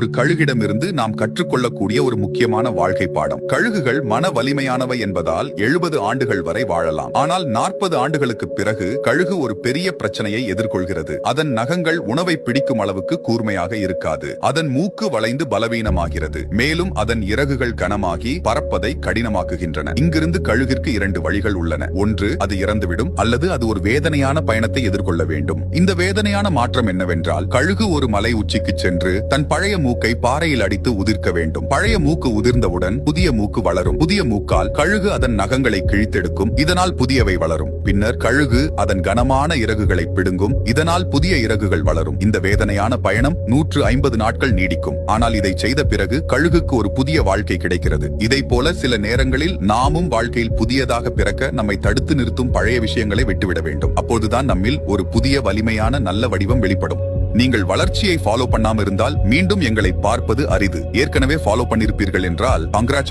ஒரு கழுகிடமிருந்து நாம் கற்றுக்கொள்ளக்கூடிய ஒரு முக்கியமான வாழ்க்கை பாடம். கழுகுகள் மன வலிமையானவை என்பதால் எழுபது ஆண்டுகள் வரை வாழலாம். ஆனால் நாற்பது ஆண்டுகளுக்கு பிறகு கழுகு ஒரு பெரிய பிரச்சனையை எதிர்கொள்கிறது. அதன் நகங்கள் உணவை பிடிக்கும் அளவுக்கு கூர்மையாக இருக்காது. அதன் மூக்கு வளைந்து பலவீனமாகிறது. மேலும் அதன் இறகுகள் கனமாகி பறப்பதை கடினமாக்குகின்றன. இங்கிருந்து கழுகிற்கு இரண்டு வழிகள் உள்ளன. ஒன்று அது இறந்துவிடும். அல்லது அது ஒரு வேதனையான பயணத்தை எதிர்கொள்ள வேண்டும். இந்த வேதனையான மாற்றம் என்னவென்றால் கழுகு ஒரு மலை உச்சிக்கு சென்று தன் பழைய மூக்கை பாறையில் அடித்து உதிர்க்க வேண்டும். பழைய மூக்கு உதிர்ந்தவுடன் புதிய மூக்கு வளரும். புதிய மூக்கால் கழுகு அதன் நகங்களை கிழித்தெடுக்கும். இதனால் புதியவை வளரும். பின்னர் கழுகு அதன் கனமான இறகுகளை பிடுங்கும். இதனால் புதிய இறகுகள் வளரும். இந்த வேதனையான பயணம் நூற்று ஐம்பது நாட்கள் நீடிக்கும். ஆனால் இதை செய்த பிறகு கழுகுக்கு ஒரு புதிய வாழ்க்கை கிடைக்கிறது. இதை போல சில நேரங்களில் நாமும் வாழ்க்கையில் புதியதாக பிறக்க நம்மை தடுத்து நிறுத்தும் பழைய விஷயங்களை விட்டுவிட வேண்டும். அப்போதுதான் நம்மில் ஒரு புதிய வலிமையான நல்ல வடிவம் வெளிப்படும். நீங்கள் வளர்ச்சியை ஃபாலோ பண்ணாம இருந்தால் மீண்டும் எங்களை பார்ப்பது அரிது. ஏற்கனவே ஃபாலோ பண்ணிருப்பீர்கள் என்றால் congratulations.